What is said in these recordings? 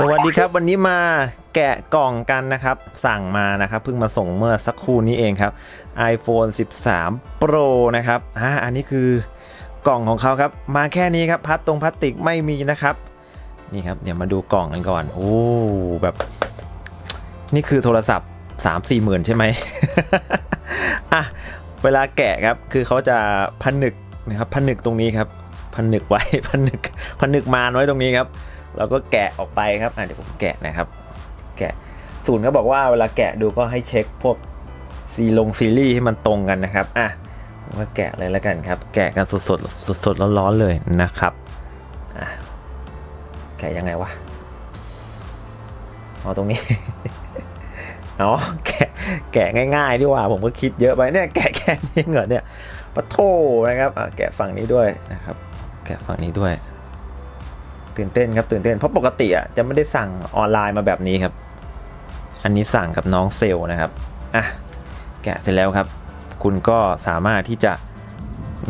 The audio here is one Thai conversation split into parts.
สวัสดีครับวันนี้มาแกะกล่องกันนะครับ สั่งมานะครับเพิ่งมาส่งเมื่อสักครู่นี้เองครับ iPhone 13 Pro นะครับอ่าอันนี้คือกล่องของเขาครับ มาแค่นี้ครับพลาสตรงพลาสติกไม่มีนะครับ นี่ครับเดี๋ยวมาดูกล่องกันก่อนโอ้แบบ นี่คือโทรศัพท์ 3 4หมื่นใช่ไหมอะเวลาแกะครับคือเขาจะผนึกนะครับผนึกตรงนี้ครับผนึกไว้ผนึกผนึกมานไว้ตรงนี้ครับ เราก็แกะออกไปครับอะเดี๋ยวผมแกะนะครับ แกะศูนย์เขาบอกว่าเวลาแกะดูก็ให้เช็คพวกซีลงซีรีส์ให้มันตรงกันนะครับอะผมก็แกะเลยแล้วกันครับ แกะกันสดสดสดสดร้อนๆเลยนะครับอะแกะยังไงวะเอาตรงนี้อ๋อแกะแกะง่ายๆดีกว่าผมก็คิดเยอะไปเนี่ยแกะแค่นี้เหรอเนี่ยปะโทนะครับอะแกะฝั่งนี้ด้วยนะครับ แกะฝั่งนี้ด้วย ตื่นเต้นครับตื่นเต้นเพราะปกติอะจะไม่ได้สั่งออนไลน์มาแบบนี้ครับ อันนี้สั่งกับน้องเซลนะครับอะแกะเสร็จแล้วครับ คุณก็สามารถที่จะ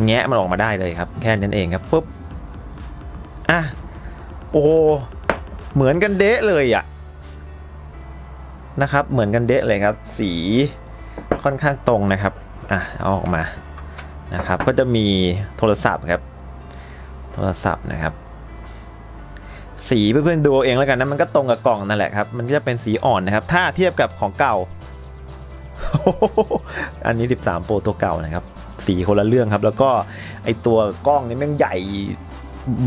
แงะมันออกมาได้เลยครับ แค่นั้นเองครับปุ๊บอะโอ้เหมือนกันเดะเลยอะนะครับ เหมือนกันเดะเลยครับ สีค่อนข้างตรงนะครับอะเอาออกมานะครับ ก็จะมีโทรศัพท์ครับ โทรศัพท์นะครับ สีเพื่อนๆดูเองแล้วกันนะมันก็ตรงกับกล่องนั่นแหละครับมันก็จะเป็นสีอ่อนนะครับ ถ้าเทียบกับของเก่า อันนี้ 13 โปรตัวเก่านะครับ สีคนละเรื่องครับ แล้วก็ไอตัวกล้องนี่แม่งใหญ่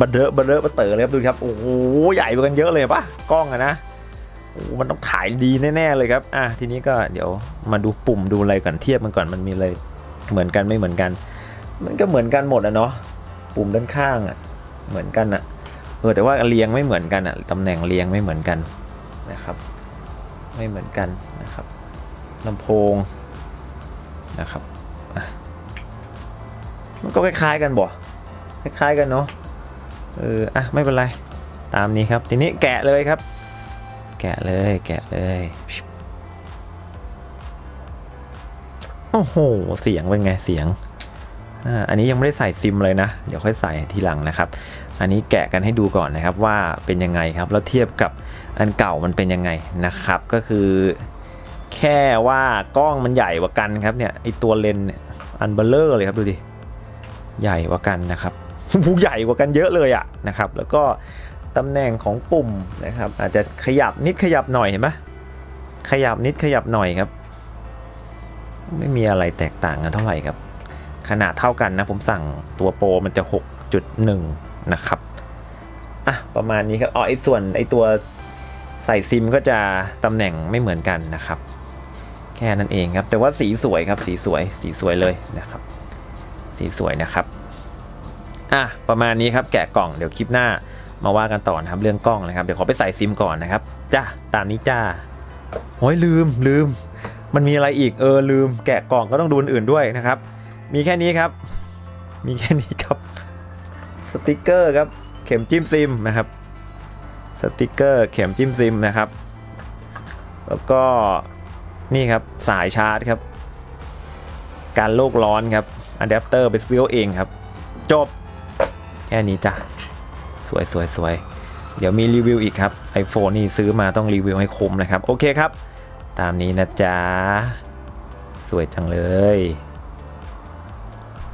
บัเดอะบัเดอะบัเตอเลยครับดูครับโอ้โหใหญ่กว่ากันเยอะเลยปะกล้องอะนะโอ้มันต้องขายดีแน่ๆเลยครับอะทีนี้ก็เดี๋ยวมาดูปุ่มดูอะไรก่อนเทียบมันก่อนมันมีอะไรเหมือนกันไม่เหมือนกัน มันก็เหมือนกันหมดอะเนาะปุ่มด้านข้างอะเหมือนกันอะ เออแต่ว่าเรียงไม่เหมือนกันอะตำแหน่งเรียงไม่เหมือนกันนะครับ ไม่เหมือนกันนะครับลำโพงนะครับมันก็คล้ายๆกันบ่คล้ายๆกันเนาะเอออะไม่เป็นไรตามนี้ครับทีนี้แกะเลยครับ แกะเลยแกะเลยโอ้โห เสียงเป็นไงเสียง อันนี้ยังไม่ได้ใส่ซิมเลยนะ เดี๋ยวค่อยใส่ทีหลังนะครับ อันนี้แกะกันให้ดูก่อนนะครับว่าเป็นยังไงครับ แล้วเทียบกับอันเก่ามันเป็นยังไงนะครับ ก็คือ แค่ว่ากล้องมันใหญ่กว่ากันครับเนี่ยไอตัวเลนส์อันเบลเลอร์เลยครับดูดิใหญ่กว่ากันนะครับผู้ใหญ่กว่ากันเยอะเลยอะนะครับ แล้วก็ตำแหน่งของปุ่มนะครับ อาจจะขยับนิดขยับหน่อยเห็นไหมขยับนิดขยับหน่อยครับ ไม่มีอะไรแตกต่างกันเท่าไหร่ครับ ขนาดเท่ากันนะ ผมสั่งตัวโปรมันจะ 6.1 นะครับอะประมาณนี้ครับอ๋อไอ้ส่วนไอ้ตัวใส่ซิมก็จะตำแหน่งไม่เหมือนกันนะครับ แค่นั้นเองครับ แต่ว่าสีสวยครับสีสวยสีสวยเลยนะครับ สีสวยนะครับอะประมาณนี้ครับแกะกล่องเดี๋ยวคลิปหน้ามาว่ากันต่อนะครับเรื่องกล้องนะครับเดี๋ยวขอไปใส่ซิมก่อนนะครับจ้าตามนี้จ้าโอ้ยลืมลืม มันมีอะไรอีกเออลืม แกะกล่องก็ต้องดูอันอื่นด้วยนะครับ มีแค่นี้ครับ มีแค่นี้ครับ สติกเกอร์ครับ เข็มจิ้มซิมนะครับ สติกเกอร์เข็มจิ้มซิมนะครับ แล้วก็นี่ครับสายชาร์จครับ การโลกร้อนครับอะแดปเตอร์ไปซื้อเอาเองครับ จบ แค่นี้จ้ะ สวยสวยสวยเดี๋ยวมีรีวิวอีกครับ iPhone นี่ซื้อมาต้องรีวิวให้คุ้มนะครับ โอเคครับ ตามนี้นะจ๊ะ สวยจังเลย